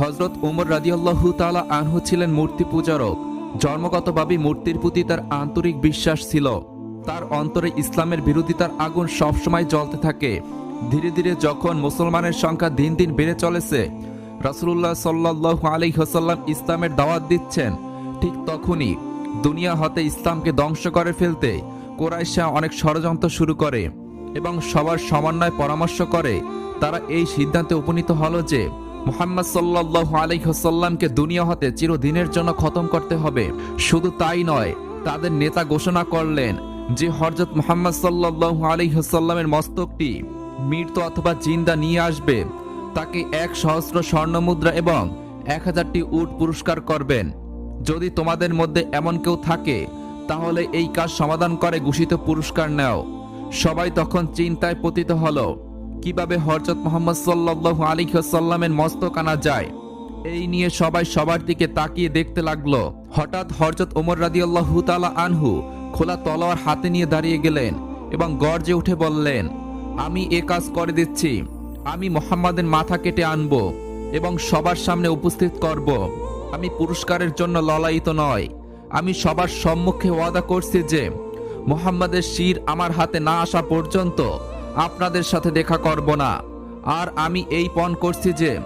হজরত উমর রাদিয়াল্লাহু তাআলা আনহু ছিলেন মূর্তি পূজারক। জন্মগতভাবে মূর্তির প্রতি তার আন্তরিক বিশ্বাস ছিল। তার অন্তরে ইসলামের বিরোধিতার আগুন সবসময় জ্বলতে থাকে। ধীরে ধীরে যখন মুসলমানের সংখ্যা দিন দিন বেড়ে চলেছে, রাসূলুল্লাহ সাল্লাল্লাহু আলী ওয়াসাল্লাম ইসলামের দাওয়াত দিচ্ছেন। ঠিক তখনই দুনিয়া হতে ইসলামকে ধ্বংস করে ফেলতে কোরাইশা অনেক ষড়যন্ত্র শুরু করে এবং সবার সমন্বয় পরামর্শ করে। তারা এই সিদ্ধান্তে উপনীত হলো যে মুহাম্মদ সাল্লাল্লাহু আলাইহি ওয়াসাল্লামকে দুনিয়া হতে চিরদিনের জন্য খতম করতে হবে। শুধু তাই নয়, তাদের নেতা ঘোষণা করলেন যে হরজত মুহাম্মদ সাল্লাল্লাহু আলাইহি ওয়াসাল্লামের মস্তকটি মৃত অথবা জিন্দা নিয়ে আসবে। তাকে এক সহস্র স্বর্ণমুদ্রা এবং এক হাজারটি উট পুরস্কার করবেন। যদি তোমাদের মধ্যে এমন কেউ থাকে, তাহলে এই কাজ সমাধান করে ঘোষিত পুরস্কার নেও। সবাই তখন চিন্তায় পতিত হলো। কীভাবে হরজত মোহাম্মদ সাল্লাল্লাহু আলাইহি ওয়াসাল্লামের মস্তক আনা যায়? এই নিয়ে সবাই সবার দিকে তাকিয়ে দেখতে লাগল। হঠাৎ হরজত ওমর রাদিয়াল্লাহু তাআলা আনহু খোলা তলোয়ার হাতে নিয়ে দাঁড়িয়ে গেলেন এবং গর্জে উঠে বললেন, আমি এ কাজ করে দিচ্ছি। আমি মোহাম্মদের মাথা কেটে আনব এবং সবার সামনে উপস্থিত করব। আমি পুরস্কারের জন্য ললায়িত নয়। আমি সবার সম্মুখে ওয়াদা করছি যে মোহাম্মদের শির আমার হাতে না আসা পর্যন্ত আপনাদের সাথে দেখা করব না। আর আমি এই পণ করছি যে,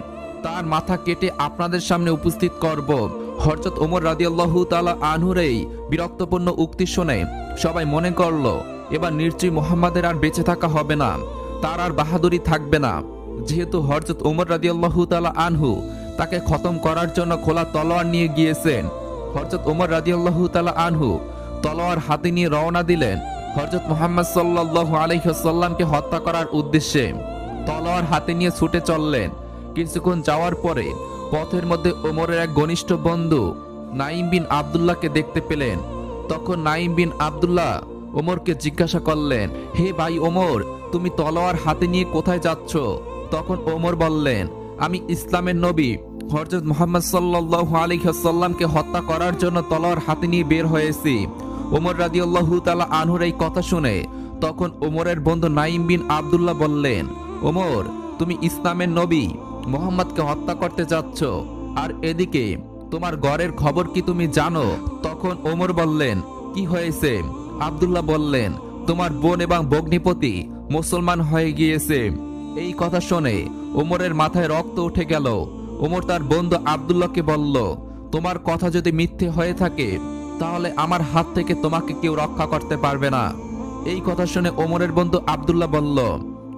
তার মাথা কেটে আপনাদের সামনে উপস্থিত করব। হরজত ওমর রাদিয়াল্লাহু তালা আনহুর এই বিরক্তপূর্ণ উক্তি শুনে সবাই মনে করল, এবার নিশ্চয়ই মোহাম্মদের আর বেঁচে থাকা হবে না, তার আর বাহাদুরি থাকবে না। যেহেতু হরজত ওমর রাদিয়াল্লাহু তাআলা আনহু তাকে খতম করার জন্য খোলা তলোয়ার নিয়ে গিয়েছেন হরজত ওমর রাদিয়াল্লাহু তাআলা আনহু তলোয়ার হাতে নিয়ে রওনা দিলেন। হরজত মোহাম্মদ সাল্লাল্লাহু আলাইহি ওয়াসাল্লামকে হত্যা করার উদ্দেশ্যে তলোয়ার হাতে নিয়ে ছুটে চললেন। কিছুক্ষণ যাওয়ার পরে পথের মধ্যে ওমরের এক ঘনিষ্ঠ বন্ধু নাইম বিন আবদুল্লাহকে দেখতে পেলেন। তখন নাইম বিন আবদুল্লাহ ওমরকে জিজ্ঞাসা করলেন, হে ভাই ওমর, তুমি তলোয়ার হাতে নিয়ে কোথায় যাচ্ছ? তখন ওমর বললেন, আমি ইসলামের নবী। হরজত মোহাম্মদ সাল্লাল্লাহু আলাইহি ওয়াসাল্লামকে হত্যা করার জন্য তলোয়ার হাতে নিয়ে বের হয়েছি। ওমর রাদিয়াল্লাহু তাআলা আনহুর এই কথা শুনে তখন ওমরের বন্ধু নাইম বিন আবদুল্লাহ বললেন ওমর তুমি ইসলামের নবী, মোহাম্মদকে হত্যা করতে যাচ্ছ। আর এদিকে, তোমার ঘরের খবর কি তুমি জানো? তখন ওমর বললেন, কি হয়েছে? আবদুল্লাহ বললেন, তোমার বোন এবং ভগ্নিপতি মুসলমান হয়ে গিয়েছে। এই কথা শুনে ওমরের মাথায় রক্ত উঠে গেল। ওমর তার বন্ধু আবদুল্লাহকে বলল, তোমার কথা যদি মিথ্যে হয়ে থাকে তাহলে আমার হাত থেকে তোমাকে কেউ রক্ষা করতে পারবে না। এই কথা শুনে ওমরের বন্ধু আবদুল্লাহ বলল,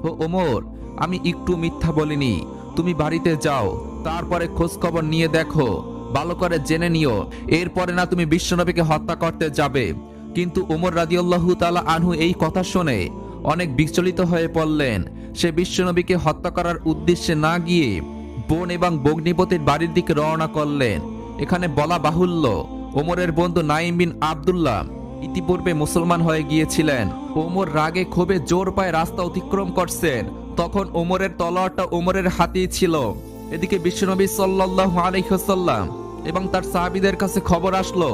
ও ওমর, আমি একটু মিথ্যা বলিনি। তুমি বাড়িতে যাও, তারপরে খোঁজ খবর নিয়ে দেখো। ভালো করে জেনে নিও, এরপরে না তুমি বিশ্বনবীকে হত্যা করতে যাবে। কিন্তু ওমর রাদিয়াল্লাহু তালা আনহু এই কথা শুনে অনেক বিচলিত হয়ে পড়লেন। সে বিশ্বনবীকে হত্যা করার উদ্দেশ্যে না গিয়ে বোন এবং বগ্নিপতির বাড়ির দিকে রওনা করলেন। এখানে বলা বাহুল্য ওমরের বন্ধু নাইম বিন আবদুল্লাহ ইতিপূর্বে মুসলমান হয়ে গিয়েছিলেন। ওমর রাগে ক্ষোভে জোর পায়ে রাস্তা অতিক্রম করছেন। তখন ওমরের তলোয়ারটা ওমরের হাতেই ছিল। এদিকে বিশ্বনবী সাল্লাল্লাহু আলাইহি ওয়াসাল্লাম এবং তার সাহাবীদের কাছে খবর আসলো,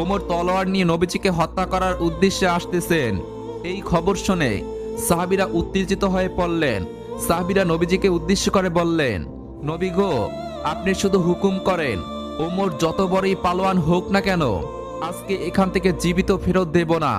ওমর তলোয়ার নিয়ে নবীজিকে হত্যা করার উদ্দেশ্যে আসতেছেন। এই খবর শুনে সাহাবীরা উত্তেজিত হয়ে পড়লেন। সাহাবীরা নবীজিকে উদ্দেশ্য করে বললেন, নবী গো, আপনি শুধু হুকুম করেন ওমর যত বড়ই পালোয়ান হোক না কেন, আজকে এখান থেকে জীবিত ফেরত দেব না।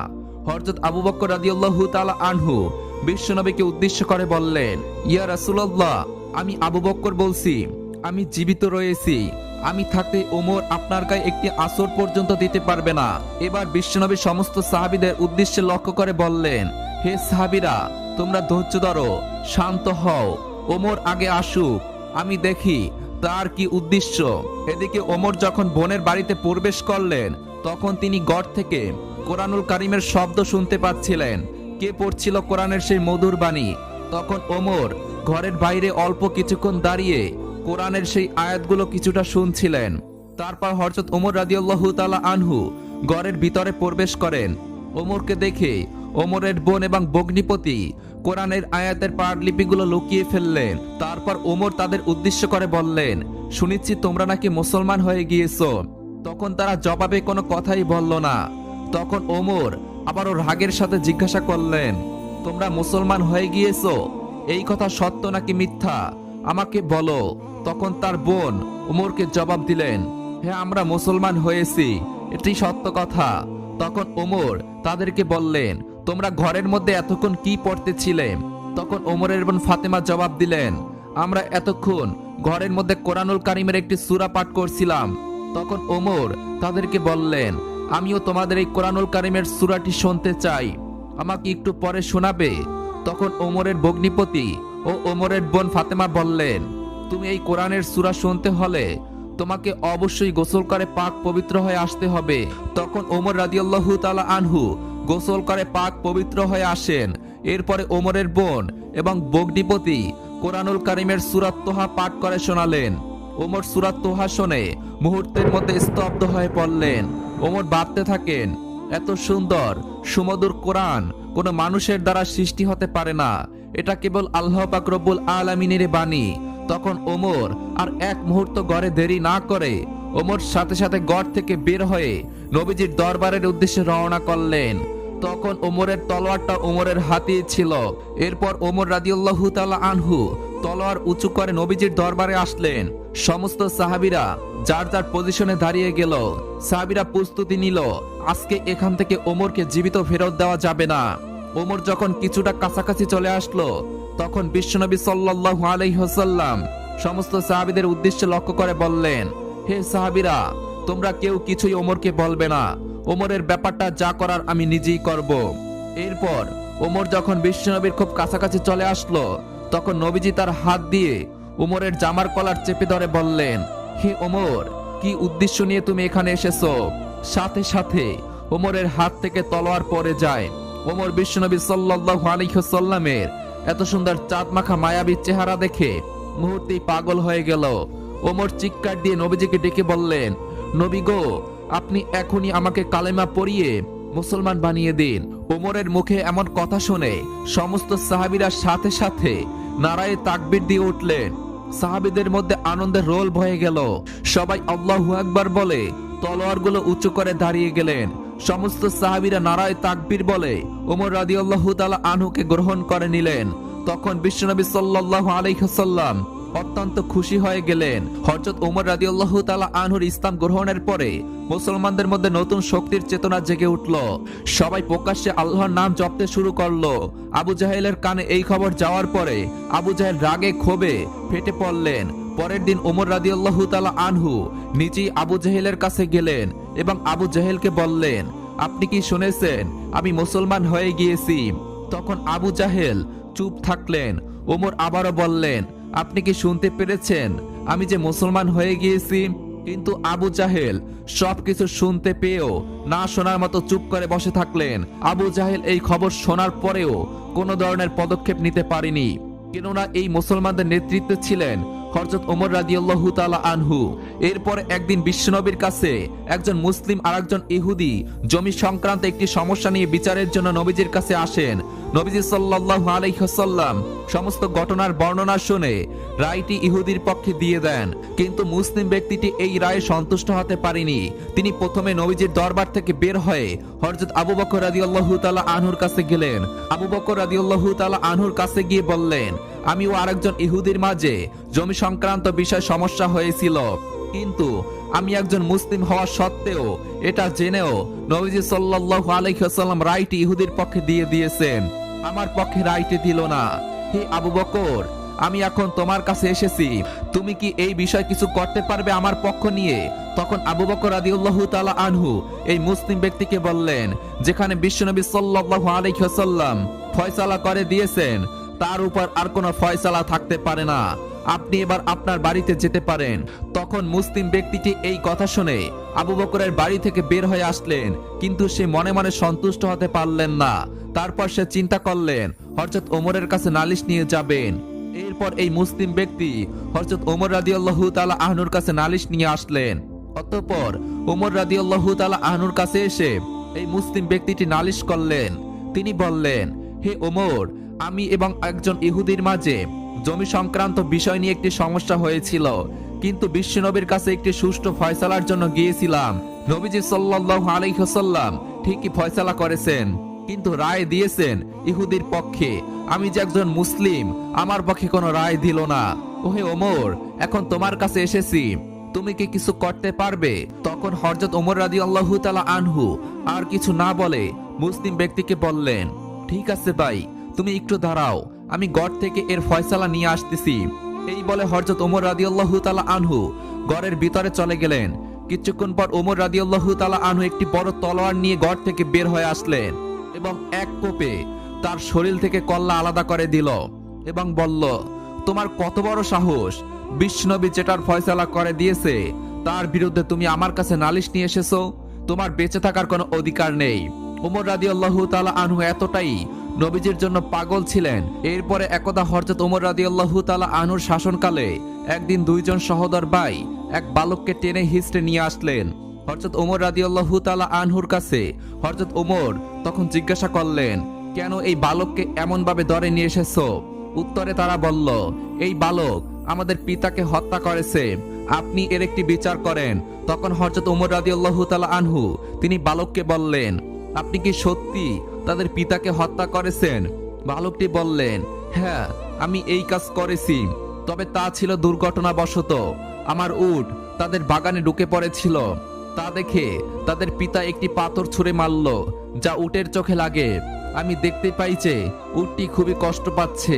হরজত আবু বক্কর রাদিয়াল্লাহু তাআলা আনহু বিশ্বনবীকে উদ্দেশ্য করে বললেন, ইয়া রাসূলুল্লাহ, আমি আবু বক্কর বলছি, আমি জীবিত রয়েছি। আমি থাকতে ওমর আপনার গায়ে একটি আসর পর্যন্ত দিতে পারবে না। এবার বিশ্বনবী সমস্ত সাহাবীদের উদ্দেশ্যে লক্ষ্য করে বললেন, হে সাহাবীরা, তোমরা ধৈর্য ধরো, শান্ত হও। ওমর আগে আসুক। আমি দেখি তার কি উদ্দেশ্য? এদিকে ওমর যখন বোনের বাড়িতে প্রবেশ করলেন, তখন তিনি গড় থেকে কোরআনুল কারিমের শব্দ শুনতে পাচ্ছিলেন। কে পড়ছিল কোরআনের সেই মধুর বাণী? তখন ওমর ঘরের বাইরে অল্প কিছুক্ষণ দাঁড়িয়ে কোরআনের সেই আয়াতগুলো কিছুটা শুনছিলেন। তারপর হরজত ওমর রাদিয়াল্লাহু তালা আনহু ঘরের ভিতরে প্রবেশ করেন। ওমরকে দেখে ওমরের বোন এবং বগ্নিপতি কোরআনের আয়াতের পাঠলিপিগুলো লুকিয়ে ফেললেন তারপর ওমর তাদের উদ্দেশ্য করে বললেন, শুনেছি তোমরা নাকি মুসলমান হয়ে গিয়েছো। তখন তারা জবাবে কোনো কথাই বলল না। তখন ওমর আবারও রাগের সাথে জিজ্ঞাসা করলেন, তোমরা মুসলমান হয়ে গিয়েছ? এই কথা সত্য নাকি মিথ্যা? আমাকে বলো। তখন তার বোন ওমরকে জবাব দিলেন হ্যাঁ আমরা মুসলমান হয়েছি। এটি সত্য কথা। তখন ওমর তাদেরকে বললেন তোমরা ঘরের মধ্যে এতক্ষণ কি পড়তেছিলে? তখন ওমরের বোন ফাতেমা জবাব দিলেন, আমরা এতক্ষণ ঘরের মধ্যে কোরআনুল কারিমের একটি সূরা পাঠ করছিলাম। তখন ওমর তাদেরকে বললেন, আমিও তোমাদের এই কোরআনুল কারিমের সূরাটি শুনতে চাই। আমাকে একটু পরে শোনাবে? তখন ওমরের ভগ্নিপতি ও ওমরের বোন ফাতেমা বললেন, তুমি এই কোরআনের সূরা শুনতে হলে তোমাকে অবশ্যই গোসল করে পাক পবিত্র হয়ে আসতে হবে। তখন ওমর রাদিয়াল্লাহু তালা আনহু গোসল করে পাক পবিত্র হয়ে আসেন। এরপরে ওমরের বোন এবং বগ্নিপতি কোরআনুল কারিমের সুরাত তোহা পাঠ করে শোনালেন। ওমর সুরাত তোহা শোনে মুহূর্তের মধ্যে স্তব্ধ হয়ে পড়লেন। ওমর ভাবতে থাকেন, এত সুন্দর, সুমধুর কোরআন কোনো মানুষের দ্বারা সৃষ্টি হতে পারে না। এটা কেবল আল্লাহ পাক রব্বুল আলামিনের বাণী। তখন ওমর আর এক মুহূর্ত গড়ে দেরি না করে ওমর সাথে সাথে গড় থেকে বের হয়ে নবীজির দরবারের উদ্দেশ্যে রওনা করলেন। তখন ওমরের তলোয়ারটা ওমরের হাতে ছিল। এরপর ওমর রাদিউল্লাহু তাআলা আনহু তলোয়ার উঁচু করে নবীজির দরবারে আসলেন। সমস্ত সাহাবীরা যার যার পজিশনে দাঁড়িয়ে গেল, সাহাবিরা প্রস্তুতি নিল, আজকে এখান থেকে ওমরকে জীবিত ফেরত দেওয়া যাবে না। ওমর যখন কিছুটা কাছাকাছি চলে আসলো, তখন বিশ্বনবী সাল্লাল্লাহু আলাইহি ওয়াসাল্লাম সমস্ত সাহাবীদের উদ্দেশ্যে লক্ষ্য করে বললেন হে সাহাবীরা, তোমরা কেউ কিছুই ওমরকে বলবে না। ওমরের ব্যাপারটা যা করার আমি নিজেই করব। এরপর ওমর যখন বিশ্বনবীর খুব কাছাকাছি চলে আসলো, তখন নবীজি তার হাত দিয়ে ওমরের জামার কলার চেপে ধরে বললেন, হে ওমর, কি উদ্দেশ্য নিয়ে তুমি এখানে এসেছ? সাথে সাথে ওমরের হাত থেকে তলোয়ার পরে যায়। ওমর বিশ্বনবী সাল্লাল্লাহু আলাইহি সাল্লামের এত সুন্দর চাঁদ মাখা মায়াবী চেহারা দেখে মুহূর্তেই পাগল হয়ে গেল। ওমর চিৎকার দিয়ে নবীজিকে ডেকে বললেন, নবী গো, আপনি এখনই আমাকে কালেমা পড়িয়ে মুসলমান বানিয়ে দিন। ওমরের মুখে এমন কথা শুনে সমস্ত সাহাবীরা সাথে সাথে নারায়ে তাকবির দিয়ে উঠলেন। সাহাবীদের মধ্যে আনন্দের রোল ভয়ে গেল। সবাই আল্লাহু আকবার বলে তলোয়ারগুলো উঁচু করে দাঁড়িয়ে গেলেন। সমস্ত সাহাবীরা নারায় তাকবির বলে ওমর রাদিয়াল্লাহু তাআলা আনহুকে গ্রহণ করে নিলেন। তখন বিশ্বনবী সাল্লাল্লাহু আলাইহি সাল্লাম অত্যন্ত খুশি হয়ে গেলেন। হযরত ওমর রাদিয়াল্লাহু তাআলা আনহুর ইসলাম গ্রহণের পরে মুসলমানদের মধ্যে নতুন শক্তির চেতনা জেগে উঠল। সবাই প্রকাশ্যে আল্লাহর নাম জপতে শুরু করল। আবু জাহেলের কানে এই খবর যাওয়ার পরে আবু জাহেল রাগে ক্ষোভে ফেটে পড়লেন। পরের দিন ওমর রাদিয়াল্লাহু তাআলা আনহু নিজেই আবু জাহেলের কাছে গেলেন এবং আবু জাহেলকে বললেন, আপনি কি শুনেছেন? আমি মুসলমান হয়ে গিয়েছি। তখন আবু জাহেল চুপ থাকলেন। ওমর আবারও বললেন আপনি কি শুনতে পেরেছেন? আমি যে মুসলমান হয়ে গিয়েছি, কিন্তু আবু জাহেল সবকিছু শুনতে পেয়েও না শোনার মতো চুপ করে বসে থাকলেন। আবু জাহেল এই খবর শোনার পরেও কোনো ধরনের পদক্ষেপ নিতে পারেনি। কেননা এই মুসলমানদের নেতৃত্বে ছিলেন হরজত ওমর রাদিয়াল্লাহু তালা আনহু। এরপর একদিন বিশ্বনবীর কাছে একজন মুসলিম আর একজন ইহুদি জমি সংক্রান্ত একটি সমস্যা নিয়ে বিচারের জন্য নবীজির কাছে আসেন। নবীজি সাল্লাল্লাহু আলাইহি ওয়াসাল্লাম সমস্ত ঘটনার বর্ণনা শুনে রায়টি ইহুদির পক্ষে দিয়ে দেন। কিন্তু মুসলিম ব্যক্তিটি এই রায়ে সন্তুষ্ট হতে পারেনি। তিনি প্রথমে নবীজির দরবার থেকে বের হয়ে হযরত আবু বকর রাদিয়াল্লাহু তাআলা আনহুর কাছে গেলেন। আবু বকর রাদিয়াল্লাহু তাআলা আনহুর কাছে গিয়ে বললেন, আমি ও আরেকজন ইহুদির মাঝে জমি সংক্রান্ত বিষয় সমস্যা হয়েছিল। কিন্তু আমি একজন মুসলিম হওয়া সত্ত্বেও এটা জেনেও নবীজি সাল্লাল্লাহু আলাইহি রায়টি ইহুদির পক্ষে দিয়ে দিয়েছেন। আমার পক্ষে রায়টি দিল না। হে আবু বকর, আমি এখন তোমার কাছে এসেছি। তুমি কি এই বিষয় কিছু করতে পারবে আমার পক্ষ নিয়ে? তখন আবু বকর রাদিয়াল্লাহু তাআলা আনহু এই মুসলিম ব্যক্তিকে বললেন, যেখানে বিশ্বনবী সাল্লাল্লাহু আলাইহি ওয়াসাল্লাম ফয়সালা করে দিয়েছেন, তার উপর আর কোনো ফয়সালা থাকতে পারে না। আপনি এবার আপনার বাড়িতে যেতে পারেন। তখন মুসলিম ব্যক্তিটি এই কথা শুনে আবু বকরের বাড়ি থেকে বের হয়ে আসলেন, কিন্তু সে মনে মনে সন্তুষ্ট হতে পারলেন না। তারপর সে চিন্তা করলেন হরজত ওমরের কাছে নালিশ নিয়ে যাবেন। এরপর এই মুসলিম ব্যক্তি হরজত ওমর রাদিয়াল্লাহু তাআলা আহনুর কাছে নালিশ নিয়ে আসলেন। অতঃপর ওমর রাদিয়াল্লাহু তাআলা আহনুর কাছে এসে এই মুসলিম ব্যক্তিটি নালিশ করলেন। তিনি বললেন, হে ওমর, আমি এবং একজন ইহুদির মাঝে জমি সংক্রান্ত বিষয় নিয়ে একটি সমস্যা হয়েছিল, কিন্তু বিশ্বনবীর কাছে একটি সুষ্ঠু ফয়সালার জন্য গিয়েছিলাম। নবীজি সাল্লাল্লাহু আলাইহি ওয়াসাল্লাম ঠিকই ফয়সালা করেছেন। কিন্তু রায় দিয়েছেন ইহুদির পক্ষে। আমি যে একজন মুসলিম, আমার পক্ষে কোনো রায় দিল না। ওহে ওমর, এখন তোমার কাছে এসেছি। তুমি কি কিছু করতে পারবে? তখন হরজত ওমর রাদি আল্লাহ তালা আনহু আর কিছু না বলে মুসলিম ব্যক্তিকে বললেন, ঠিক আছে ভাই, তুমি একটু দাঁড়াও, আমি গড় থেকে এর ফয়সালা নিয়ে আসতেছি। এই বলে হরজত ওমর রাদি আল্লাহ তালা আনহু গড়ের ভিতরে চলে গেলেন। কিছুক্ষণ পর ওমর রাদি আল্লাহ তালা আনহু একটি বড় তলোয়ার নিয়ে গড় থেকে বের হয়ে আসলেন। এক কোপে। তার শরীর থেকে কল্লা আলাদা করে দিল এবং বলল, তোমার কত বড় সাহস। বিষ্ণবী যেটার ফয়সালা করে দিয়েছে, তার বিরুদ্ধে তুমি আমার কাছে নালিশ নিয়ে এসেছ। তোমার বেঁচে থাকার কোনো অধিকার নেই। উমর রাদি আল্লাহ তালা আনহু এতটাই নবীজির জন্য পাগল ছিলেন। এরপরে একদা হরজত উমর রাদি আল্লাহ তালা আনহুর শাসনকালে একদিন দুইজন সহদর ভাই এক বালককে টেনে হিস্টে নিয়ে আসলেন। হরজত ওমর রাদি আল্লাহ তালা আনহুর কাছে হরজত ওমর তখন জিজ্ঞাসা করলেন, কেন এই বালককে এমনভাবে দরে নিয়ে এসেছ? উত্তরে তারা বলল, এই বালক আমাদের পিতাকে হত্যা করেছে। আপনি এর একটি বিচার করেন। তখন হরজত ওমর রাদি আল্লাহ তালা আনহু, তিনি বালককে বললেন, আপনি কি সত্যি তাদের পিতাকে হত্যা করেছেন? বালকটি বললেন হ্যাঁ আমি এই কাজ করেছি, তবে তা ছিল দুর্ঘটনাবশত। আমার উট তাদের বাগানে ঢুকে পড়েছিল। তা দেখে তাদের পিতা একটি পাথর ছুঁড়ে মারল, যা উটের চোখে লাগে। আমি দেখতে পাই যে উটটি খুবই কষ্ট পাচ্ছে,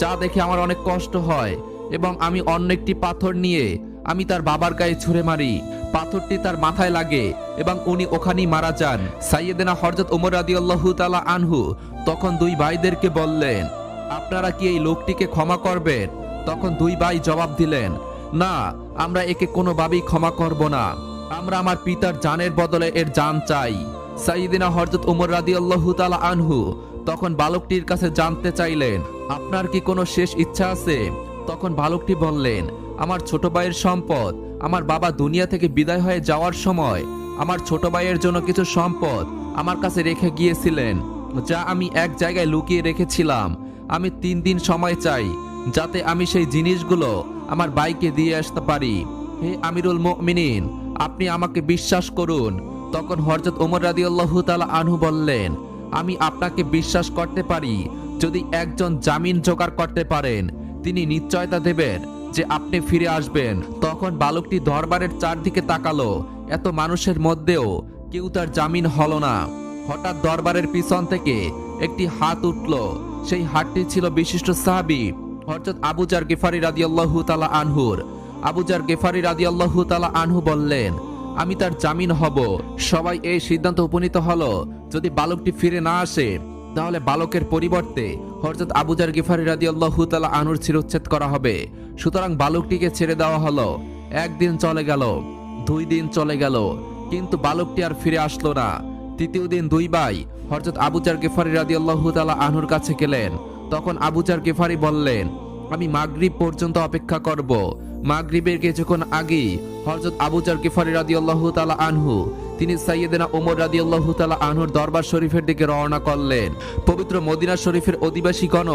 যা দেখে আমার অনেক কষ্ট হয়, এবং আমি অন্য একটি পাথর নিয়ে আমি তার বাবার গায়ে ছুঁড়ে মারি। পাথরটি তার মাথায় লাগে, এবং উনি ওখানেই মারা যান। সাইয়েদেনা হরজত ওমর রাদিয়াল্লাহু তালা আনহু তখন দুই ভাইদেরকে বললেন, আপনারা কি এই লোকটিকে ক্ষমা করবেন? তখন দুই ভাই জবাব দিলেন, না, আমরা একে কোনোভাবেই ক্ষমা করব না। আমরা আমার পিতার জানের বদলে এর জান চাই। সাইদিনা হরজত উমর রাদি আল্লাহ আনহু তখন বালকটির কাছে জানতে চাইলেন, আপনার কি কোনো শেষ ইচ্ছা আছে? তখন বালকটি বললেন, আমার ছোট ভাইয়ের সম্পদ, আমার বাবা দুনিয়া থেকে বিদায় হয়ে যাওয়ার সময় আমার ছোট ভাইয়ের জন্য কিছু সম্পদ আমার কাছে রেখে গিয়েছিলেন, যা আমি এক জায়গায় লুকিয়ে রেখেছিলাম। আমি তিন দিন সময় চাই, যাতে আমি সেই জিনিসগুলো আমার বাইকে দিয়ে আসতে পারি। হে আমিরুল মুমিনিন আপনি আমাকে বিশ্বাস করুন। তখন হরজত ওমর রাদিয়াল্লাহু তাআলা আনহু বললেন, আমি আপনাকে বিশ্বাস করতে পারি, যদি একজন জামিন জোগাড় করতে পারেন। তিনি নিশ্চয়তা দেবেন যে আপনি ফিরে আসবেন। তখন বালকটি দরবারের চারদিকে তাকালো। এত মানুষের মধ্যেও কেউ তার জামিন হল না। হঠাৎ দরবারের পিছন থেকে একটি হাত উঠল। সেই হাতটি ছিল বিশিষ্ট সাহাবি হরজত আবুজার গেফারি রাদিয়াল্লাহু তাআলা আনহুর। আবুজার গেফারি রাদিয়াল্লাহু তাআলা আনহু বললেন, আমি তার জামিন হব। সবাই এই সিদ্ধান্ত উপনীত হলো। যদি বালকটি ফিরে না আসে, তাহলে বালকের পরিবর্তে হরজত আবুজার গিফারি রাদিয়াল্লাহু তাআলা আনুর চিরচ্ছেদ করা হবে। সুতরাং বালকটিকে ছেড়ে দেওয়া হলো। একদিন চলে গেল, দুই দিন চলে গেল। কিন্তু বালকটি আর ফিরে আসলো না। তৃতীয় দিন দুই ভাই হরজত আবুজার গেফারি রাদিয়াল্লাহু তাআলা আনুর কাছে গেলেন। তখন আবুজার গেফারি বললেন আমি মাগরিব পর্যন্ত অপেক্ষা করব। মাগরিবের কিছুক্ষণ আগেই হরজত আবুজার গেফারি রাদিয়াল্লাহু তাআলা আনহু, তিনি সাইয়েদেনা ওমর রাদিয়াল্লাহু তাআলা আনহুর দরবার শরীফের দিকে রওনা করলেন। পবিত্র মদিনা শরীফের অধিবাসীগণ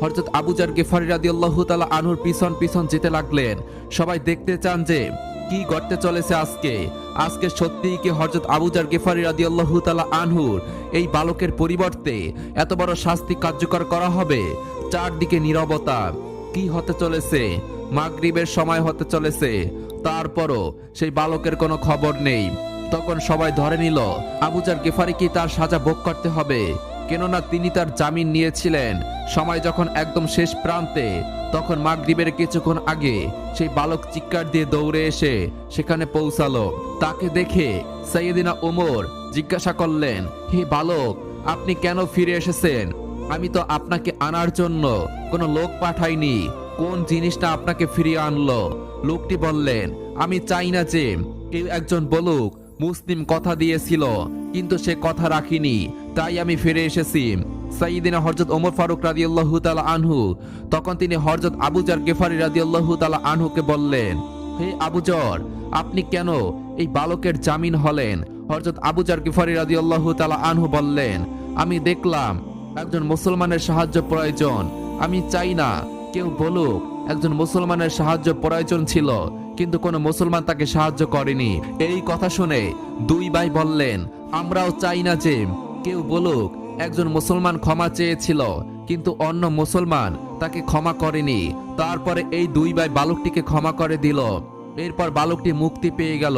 হরজত আবুজার গেফারি রাদিয়াল্লাহু তাআলা আনহুর পিছন পিছন যেতে লাগলেন। সবাই দেখতে চান যে কি ঘটতে চলেছে আজকে। আজকে সত্যিই কি হরজত আবুজার গেফারি রাদিয়াল্লাহু তাআলা আনহুর এই বালকের পরিবর্তে এত বড় শাস্তি কার্যকর করা হবে? চারদিকে নীরবতা। কি হতে চলেছে? মাগরিবের সময় হতে চলেছে। তারপরও সেই বালকের কোনো খবর নেই। তখন সবাই ধরে নিল আবুজার গেফারি কি তার সাজা ভোগ করতে হবে? কেননা তিনি তার জামিন নিয়েছিলেন। সময় যখন একদম শেষ প্রান্তে, তখন মাগরিবের কিছুক্ষণ আগে সেই বালক চিৎকার দিয়ে দৌড়ে এসে সেখানে পৌঁছালো। তাকে দেখে সৈয়দিনা ওমর জিজ্ঞাসা করলেন, হে বালক, আপনি কেন ফিরে এসেছেন? আমি তো আপনাকে আনার জন্য কোনো লোক পাঠাইনি। কোন জিনিসটা আপনাকে ফিরিয়ে আনলো? লোকটি বললেন, আমি চাই না যে কেউ একজন বলুক, মুসলিম কথা দিয়েছিল, কিন্তু সে কথা রাখিনি। তাই আমি ফিরে এসেছি। সাইদিনা হরজত ওমর ফারুক রাদিয়াল্লাহু তালা আনহু, তখন তিনি হরজত আবুজার গেফারি রাদিয়াল্লাহু তালা আনহুকে বললেন, হে আবুজর আপনি কেন এই বালকের জামিন হলেন? হরজত আবুজার গেফারি রাদিয়াল্লাহু তালা আনহু বললেন, আমি দেখলাম একজন মুসলমানের সাহায্য প্রয়োজন। আমি চাই না কেউ বলুক, একজন মুসলমানের সাহায্য প্রয়োজন ছিল, কিন্তু কোনো মুসলমান তাকে সাহায্য করেনি। এই কথা শুনে দুই ভাই বললেন, আমরাও চাই না যে কেউ বলুক, একজন মুসলমান ক্ষমা চেয়েছিল, কিন্তু অন্য মুসলমান তাকে ক্ষমা করেনি। তারপরে এই দুই ভাই বালকটিকে ক্ষমা করে দিল। এরপর বালকটি মুক্তি পেয়ে গেল।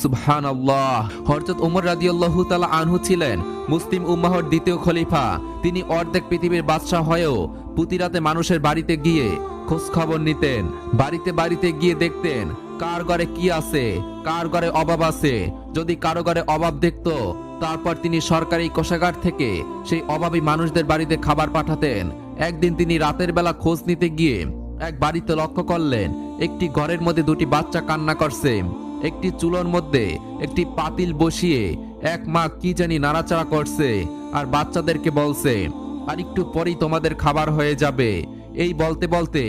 সুবহান আল্লাহ হরজত উমর রাদি আল্লাহ তালা আনহু ছিলেন মুসলিম উম্মাহর দ্বিতীয় খলিফা। তিনি অর্ধেক পৃথিবীর বাদশাহ হয়েও পুতিরাতে মানুষের বাড়িতে গিয়ে খোঁজ খবর নিতেন। বাড়িতে বাড়িতে গিয়ে দেখতেন, কার ঘরে কি আছে, কার ঘরে অভাব আছে। যদি কারও ঘরে অভাব দেখতো, তারপর তিনি সরকারি কোষাগার থেকে সেই অভাবী মানুষদের বাড়িতে খাবার পাঠাতেন। একদিন তিনি রাতের বেলা খোঁজ নিতে গিয়ে এক বাড়িতে লক্ষ্য করলেন, একটি ঘরের মধ্যে দুটি বাচ্চা কান্না করছে। একটি চুলোর মধ্যে একটি পাতিল বসিয়ে এক মা কি জানি নাড়াচাড়া করছে আর বাচ্চাদেরকে বলছে, আর একটু পরেই তোমাদের খাবার হয়ে যাবে। এই বলতে বলতে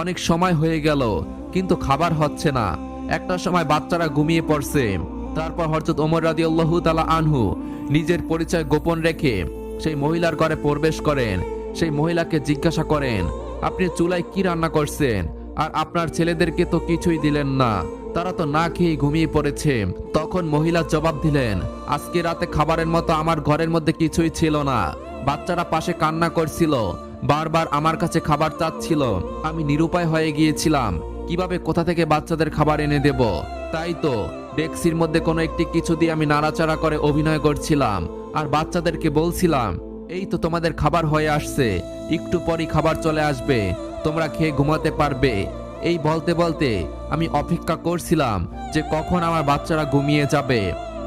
অনেক সময় হয়ে গেল, কিন্তু খাবার হচ্ছে না। একটা সময় বাচ্চারা ঘুমিয়ে পড়ছে। তারপর হরজত ওমর রাদি আল্লাহ তালা আনহু নিজের পরিচয় গোপন রেখে সেই মহিলার ঘরে প্রবেশ করেন। সেই মহিলাকে জিজ্ঞাসা করেন আপনি চুলায় কি রান্না করছেন? আর আপনার ছেলেদেরকে তো কিছুই দিলেন না। তারা তো না খেয়ে ঘুমিয়ে পড়েছে। তখন মহিলা জবাব দিলেন, আজকে রাতে খাবারের মতো আমার ঘরের মধ্যে কিছুই ছিল না। বাচ্চারা পাশে কান্না করছিল, বারবার আমার কাছে খাবার চাচ্ছিল। আমি নিরুপায় হয়ে গিয়েছিলাম, কীভাবে কোথা থেকে বাচ্চাদের খাবার এনে দেব? তাই তো, ডেক্সির মধ্যে কোনো একটি কিছু দিয়ে আমি নাড়াচাড়া করে অভিনয় করছিলাম। আর বাচ্চাদেরকে বলছিলাম এই তো তোমাদের খাবার হয়ে আসছে। একটু পরই খাবার চলে আসবে। তোমরা খেয়ে ঘুমাতে পারবে। এই বলতে বলতে আমি অপেক্ষা করছিলাম যে কখন আমার বাচ্চারা ঘুমিয়ে যাবে।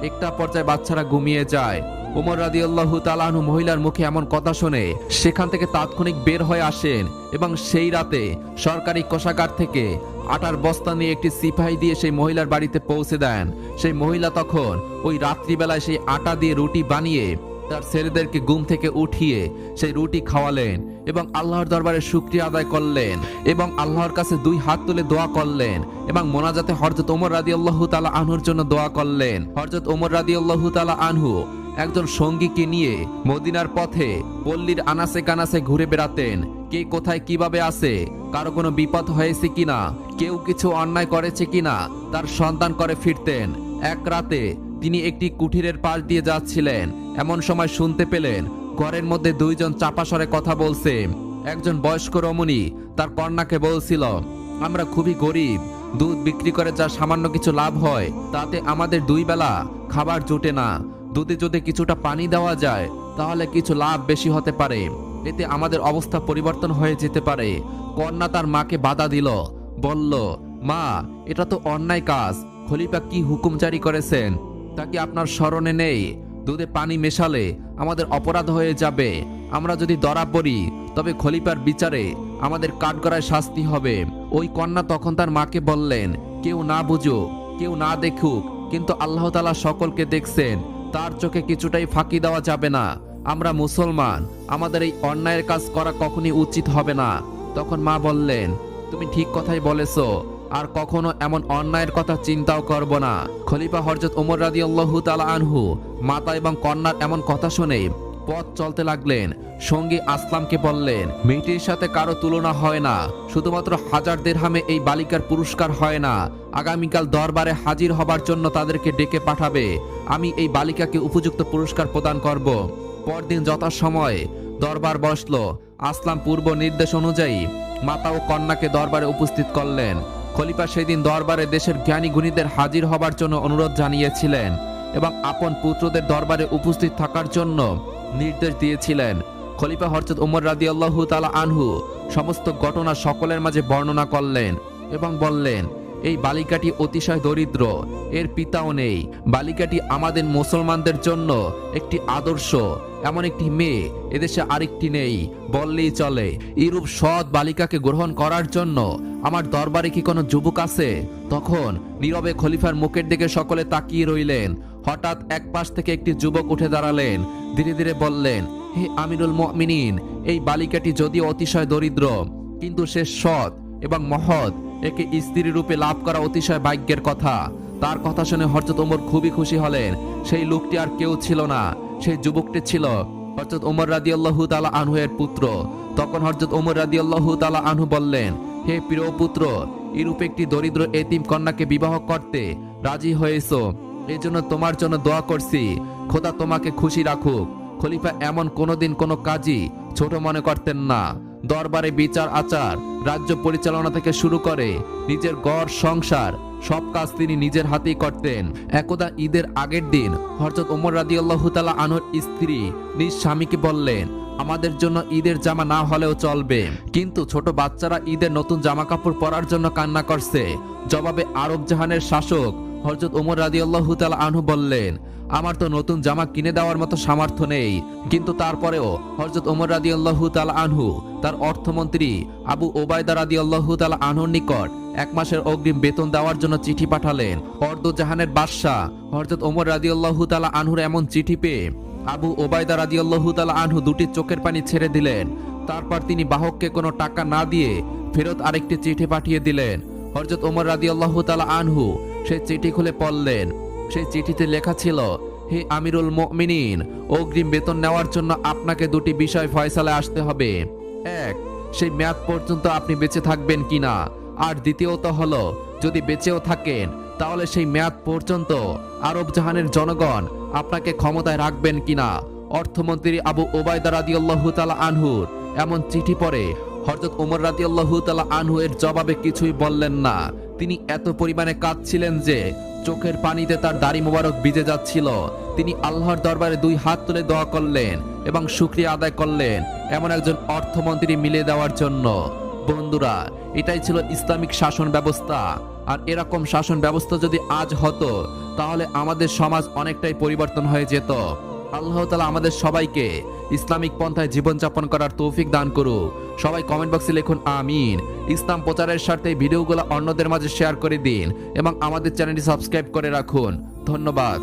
একটা পর্যায়ে বাচ্চারা ঘুমিয়ে যায়। ওমর রাদি আল্লাহ তালাহু মহিলার মুখে এমন কথা শুনে, সেখান থেকে তাৎক্ষণিক বের হয়ে আসেন এবং সেই রাতে সরকারি কোষাগার থেকে আটার বস্তা নিয়ে একটি সিপাহি দিয়ে সেই মহিলার বাড়িতে পৌঁছে দেন। সেই মহিলা তখন ওই রাত্রিবেলায় সেই আটা দিয়ে রুটি বানিয়ে তার ছেলেদেরকে ঘুম থেকে উঠিয়ে সেই রুটি খাওয়ালেন এবং আল্লাহর দরবারে শুক্রিয়া আদায় করলেন এবং আল্লাহর কাছে দুই হাত তুলে দোয়া করলেন এবং মোনাজাতে হরজত ওমর রাদি আল্লাহ তালা আনহুর জন্য দোয়া করলেন। হরজত ওমর রাদি আল্লাহ তালা আনহু একজন সঙ্গীকে নিয়ে মদিনার পথে পল্লীর আনাসে কানাসে ঘুরে বেড়াতেন। কে কোথায় কীভাবে আছে? কারও কোনো বিপদ হয়েছে কিনা? কেউ কিছু অন্যায় করেছে কিনা? তার সন্তান করে ফিরতেন। এক রাতে তিনি একটি কুঠিরের পাশ দিয়ে যাচ্ছিলেন। এমন সময় শুনতে পেলেন, ঘরের মধ্যে দুইজন চাপাসরে কথা বলছে। একজন বয়স্ক রমণী তার কন্যাকে বলছিল, আমরা খুবই গরিব, দুধ বিক্রি করে যা সামান্য কিছু লাভ হয়, তাতে আমাদের দুই বেলা খাবার জোটে না। দুধে যদি কিছুটা পানি দেওয়া যায়, তাহলে কিছু লাভ বেশি হতে পারে। এতে আমাদের অবস্থা পরিবর্তন হয়ে যেতে পারে। কন্যা তার মাকে বাধা দিল, বলল, মা, এটা তো অন্যায় কাজ। খলিফা কি হুকুম জারি করেছেন? তা কি আপনার স্মরণে নেই? দুধে পানি মেশালে আমাদের অপরাধ হয়ে যাবে। আমরা যদি ধরা পড়ি, তবে খলিফার বিচারে আমাদের কাঠগড়ায় শাস্তি হবে। ওই কন্যা তখন তার মাকে বললেন, কেউ না বুঝুক, কেউ না দেখুক, কিন্তু আল্লাহ তালা সকলকে দেখছেন। তার চোখে কিছুটাই ফাঁকি দেওয়া যাবে না। আমরা মুসলমান, আমাদের এই অন্যায়ের কাজ করা কখনই উচিত হবে না। তখন মা বললেন, তুমি ঠিক কথাই বলেছ আর কখনো এমন অন্যায়ের কথা চিন্তাও করব না। খলিফা হরজত ওমর রাদি আল্লাহ তালা আনহু মাতা এবং কন্যার এমন কথা শুনে পথ চলতে লাগলেন, সঙ্গী আসলামকে বললেন, মেয়েটির সাথে কারও তুলনা হয় না, শুধুমাত্র হাজার দেড়হামে এই বালিকার পুরস্কার হয় না। আগামীকাল দরবারে হাজির হবার জন্য তাদেরকে ডেকে পাঠাবে। আমি এই বালিকাকে উপযুক্ত পুরস্কার প্রদান করব। পরদিন যথাসময়ে দরবার বসল। আসলাম পূর্ব নির্দেশ অনুযায়ী মাতা ও কন্যাকে দরবারে উপস্থিত করলেন। খলিফা সেদিন দরবারে দেশের জ্ঞানী গুণীদের হাজির হবার জন্য অনুরোধ জানিয়েছিলেন এবং আপন পুত্রদের দরবারে উপস্থিত থাকার জন্য নির্দেশ দিয়েছিলেন। খলিফা হরচত উমর রাজি আল্লাহ তালা আনহু সমস্ত ঘটনা সকলের মাঝে বর্ণনা করলেন এবং বললেন এই বালিকাটি অতিশয় দরিদ্র, এর পিতাও নেই। বালিকাটি আমাদের মুসলমানদের জন্য একটি আদর্শ, এমন একটি মেয়ে, এদেশে আরেকটি নেই, বললেই চলে। ইরূপ সৎ বালিকাকে গ্রহণ করার জন্য আমার দরবারে কি কোনো যুবক আছে? তখন নীরবে খলিফার মুখের দিকে সকলে তাকিয়ে রইলেন। হঠাৎ এক পাশ থেকে একটি যুবক উঠে দাঁড়ালেন। ধীরে ধীরে বললেন, হে আমিরুল মিনীন এই বালিকাটি যদিও অতিশয় দরিদ্র, কিন্তু সে সৎ এবং মহৎ। একে স্ত্রী রূপে লাভ করা অতিশয় ভাগ্যের কথা। তার কথা শুনে হরজত ওমর খুবই খুশি হলেন। সেই লোকটি আর কেউ ছিল না। সেই যুবকটি ছিল হরজত ওমর রাদি তালা আনহুয়ের পুত্র। তখন হরজত ওমর রাদি তালা আনহু বললেন, হে প্রিয় পুত্র, এরূপে একটি দরিদ্র এতিম কন্যাকে বিবাহ করতে রাজি হয়েছ। এজন্য তোমার জন্য দোয়া করছি। খোদা তোমাকে খুশি রাখুক। খলিফা এমন কোনোদিন কোনো কাজই ছোট মনে করতেন না। দরবারে বিচার, আচার রাজ্য পরিচালনা থেকে শুরু করে নিজের গড় সংসার, সব কাজ তিনি নিজের হাতেই করতেন। একদা ঈদের আগের দিন হরজত ওমর রাজি আল্লাহতালা আনোর স্ত্রী নিজ স্বামীকে বললেন, আমাদের জন্য ঈদের জামা না হলেও চলবে। কিন্তু ছোট বাচ্চারা ঈদের নতুন জামা কাপড় পরার জন্য কান্না করছে। জবাবে আরব জাহানের শাসক হরজত ওমর রাদিয়াল্লাহু তাআলা আনহু বললেন, আমার তো নতুন জামা কিনে দেওয়ার মতো সামর্থ্য নেই। কিন্তু তারপরেও হরজত ওমর রাদিয়াল্লাহু তাআলা আনহু, তার অর্থমন্ত্রী আবু ওবায়দা রাদিয়াল্লাহু তাআলা আনহুর নিকট এক মাসের অগ্রিম বেতন দেওয়ার জন্য চিঠি পাঠালেন। অর্ধ জাহানের বাদশাহ হরজত ওমর রাদিয়াল্লাহু তাআলা আনহুর এমন চিঠি পেয়ে আবু ওবায়দা রাদিয়াল্লাহু তাআলা আনহু দুটি চোখের পানি ছেড়ে দিলেন। তারপর তিনি বাহককে কোনো টাকা না দিয়ে ফেরত আরেকটি চিঠি পাঠিয়ে দিলেন। হরজত ওমর রাদিয়াল্লাহু তাআলা আনহু সেই চিঠি খুলে পড়লেন। সেই চিঠিতে লেখা ছিল, হে আমিরুল মুমিনিন, অগ্রিম বেতন নেওয়ার জন্য আপনাকে দুটি বিষয় ফয়সালে আসতে হবে। এক, সেই মেয়াদ পর্যন্ত আপনি বেঁচে থাকবেন কিনা। আর দ্বিতীয়ত হলো, যদি বেঁচেও থাকেন, তাহলে সেই মেয়াদ পর্যন্ত আরব জাহানের জনগণ আপনাকে ক্ষমতায় রাখবেন কিনা। অর্থমন্ত্রী আবু ওবায়দা রাদিয়াল্লাহু তাআলা আনহুর এমন চিঠি পড়ে হযরত ওমর রাদিয়াল্লাহু তাআলা আনহু এর জবাবে কিছুই বললেন না। তিনি এত পরিমাণে কাঁদছিলেন যে চোখের পানিতে তার দাড়ি মোবারক ভিজে যাচ্ছিল। তিনি আল্লাহর দরবারে দুই হাত তুলে দোয়া করলেন এবং শুকরিয়া আদায় করলেন এমন একজন অর্থমন্ত্রী মিলে দেওয়ার জন্য। বন্ধুরা, এটাই ছিল ইসলামিক শাসন ব্যবস্থা। আর এরকম শাসন ব্যবস্থা যদি আজ হতো, তাহলে আমাদের সমাজ অনেকটাই পরিবর্তন হয়ে যেত। আল্লাহ তালা আমাদের সবাইকে ইসলামিক পন্থায় জীবনযাপন করার তৌফিক দান করুক। সবাই কমেন্ট বক্সে লিখুন, আমিন। ইসলাম প্রচারের স্বার্থে ভিডিওগুলো অন্যদের মাঝে শেয়ার করে দিন এবং আমাদের চ্যানেলটি সাবস্ক্রাইব করে রাখুন। ধন্যবাদ।